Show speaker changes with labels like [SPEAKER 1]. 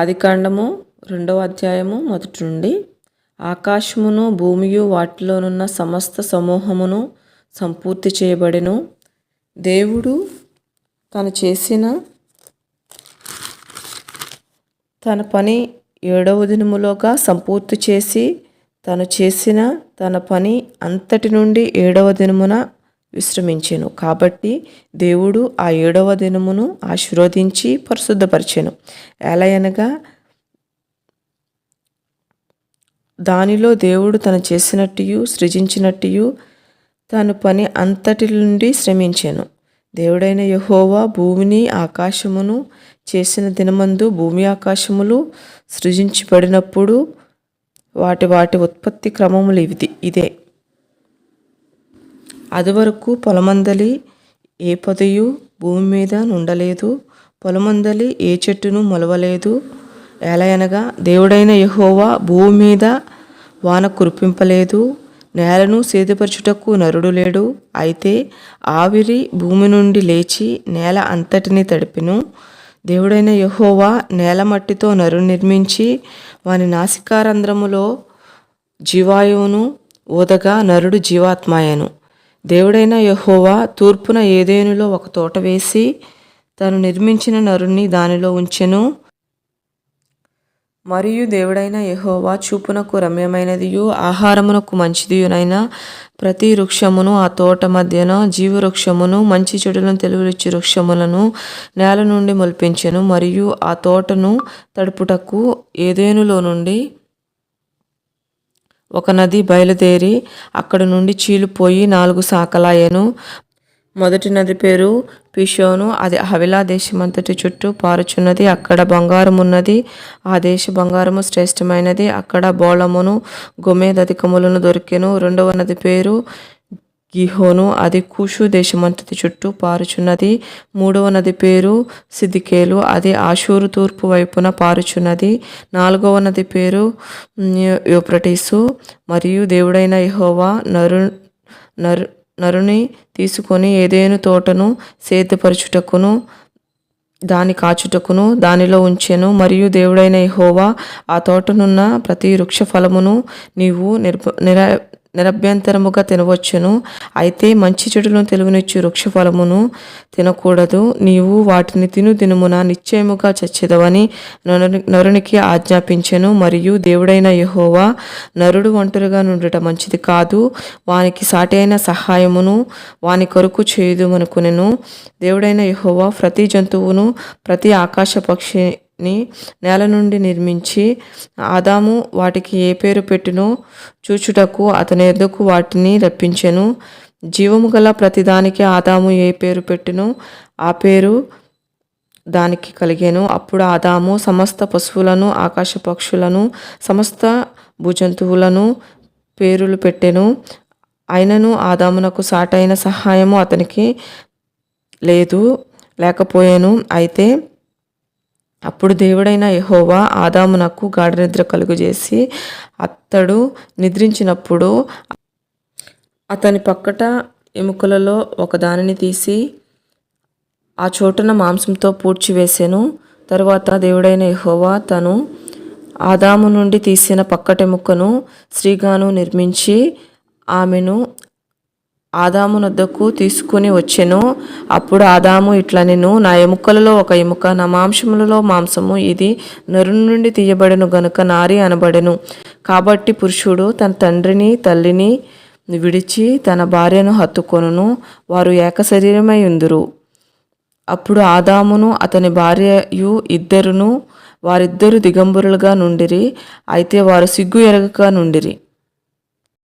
[SPEAKER 1] ఆదికాండము రెండవ అధ్యాయము మొదటి నుండి ఆకాశమును భూమియు వాటిలోనున్న సమస్త సమూహమును సంపూర్తి చేయబడెను దేవుడు తను చేసిన తన పని ఏడవ దినములోగా సంపూర్తి చేసి తను చేసిన తన పని అంతటి నుండి ఏడవ దినమున విశ్రమించెను కాబట్టి దేవుడు ఆ ఏడవ దినమును ఆశీర్వదించి పరిశుద్ధపరిచెను ఎలయనగా దానిలో దేవుడు తను చేసినట్టు సృజించినట్టు తను పని అంతటి నుండి శ్రమించాను దేవుడైన యహోవా భూమిని ఆకాశమును చేసిన దినమందు భూమి ఆకాశములు సృజించబడినప్పుడు వాటి వాటి ఉత్పత్తి క్రమములు ఇది ఇదే అదివరకు పొలమందలి ఏ పొదయు భూమి మీద నుండలేదు పొలమందలి ఏ చెట్టును మొలవలేదు ఎలయనగా దేవుడైన యహోవా భూమి మీద వాన కురిపింపలేదు నేలను సేదపరచుటకు నరుడు లేడు అయితే ఆవిరి భూమి నుండి లేచి నేల అంతటిని తడిపిను దేవుడైన యహోవా నేల మట్టితో నరు నిర్మించి వాని నాసికారంధ్రములో జీవాయువును ఊదగా నరుడు జీవాత్మాయను దేవుడైన యహోవా తూర్పున ఏదేనులో ఒక తోట వేసి తను నిర్మించిన నరుణ్ణి దానిలో ఉంచెను మరియు దేవుడైన యహోవా చూపునకు రమ్యమైనదియు ఆహారమునకు మంచిదియునైనా ప్రతి వృక్షమును ఆ తోట మధ్యన జీవవృక్షమును మంచి చెడులను తెలుగులిచ్చి వృక్షములను నేల నుండి మొలిపించెను మరియు ఆ తోటను తడుపుటకు ఏదేనులో నుండి ఒక నది బయలుదేరి అక్కడి నుండి చీలిపోయి నాలుగు శాఖలాయను మొదటి నది పేరు పిషోను అది హవిలా దేశమంతటి చుట్టూ పారుచున్నది అక్కడ బంగారం ఉన్నది ఆ దేశ బంగారము శ్రేష్టమైనది అక్కడ బోళమును గుమేదధికములను దొరికెను రెండవ నది పేరు గిహోను అది కూషు దేశమంతటి చుట్టూ పారుచున్నది మూడవ నది పేరు సిద్దికేలు అది ఆషూరు తూర్పు వైపున పారుచున్నది నాలుగవ నది పేరు యోప్రటీసు మరియు దేవుడైన యహోవా నరు నరు నరుని తీసుకొని ఏదేను తోటను సేద్యపరచుటకును దాని కాచుటకును దానిలో ఉంచెను మరియు దేవుడైన యహోవా ఆ తోటనున్న ప్రతి వృక్ష ఫలమును నీవు నిర్భ నిర నిరభ్యంతరముగా తినవచ్చును అయితే మంచి చెడులను తెలివినిచ్చు వృక్షఫలమును తినకూడదు నీవు వాటిని తిను దినమున నిశ్చయముగా చచ్చేదవని నరునికి ఆజ్ఞాపించెను మరియు దేవుడైన యహోవా నరుడు ఒంటరిగా నుండుట మంచిది కాదు వానికి సాటి అయిన సహాయమును వాని కొరకు చేయదు అనుకునేను దేవుడైన యహోవా ప్రతి జంతువును ప్రతి ఆకాశ పక్షి ని నేల నుండి నిర్మించి ఆదాము వాటికి ఏ పేరు పెట్టినో చూచుటకు అతని ఎద్దుకు వాటిని రప్పించెను జీవము గల ప్రతిదానికి ఆదాము ఏ పేరు పెట్టినో ఆ పేరు దానికి కలిగాను అప్పుడు ఆదాము సమస్త పశువులను ఆకాశ పక్షులను సమస్త భూజంతువులను పేరులు పెట్టెను అయినను ఆదామునకు సాటైన సహాయము అతనికి లేదు లేకపోయాను అయితే అప్పుడు దేవుడైన యహోవా ఆదామునకు గాఢ నిద్ర కలుగుజేసి అతడు నిద్రించినప్పుడు అతని పక్కట ఎముకలలో ఒకదానిని తీసి ఆ చోటున మాంసంతో పూడ్చివేశాను తరువాత దేవుడైన యహోవా తను ఆదాము నుండి తీసిన పక్కటెముకను శ్రీగాను నిర్మించి ఆమెను నొద్దకు తీసుకుని వచ్చెను అప్పుడు ఆదాము ఇట్లా నేను నా ఎముకలలో ఒక ఎముక నా మాంసములలో మాంసము ఇది నరు నుండి తీయబడెను గనుక నారి అనబడెను కాబట్టి పురుషుడు తన తండ్రిని తల్లిని విడిచి తన భార్యను హత్తుకొనును వారు ఏకశరీరమై ఉందురు అప్పుడు ఆదామును అతని భార్యయు ఇద్దరును వారిద్దరు దిగంబరులుగా నుండిరి అయితే వారు సిగ్గు ఎరగక నుండిరి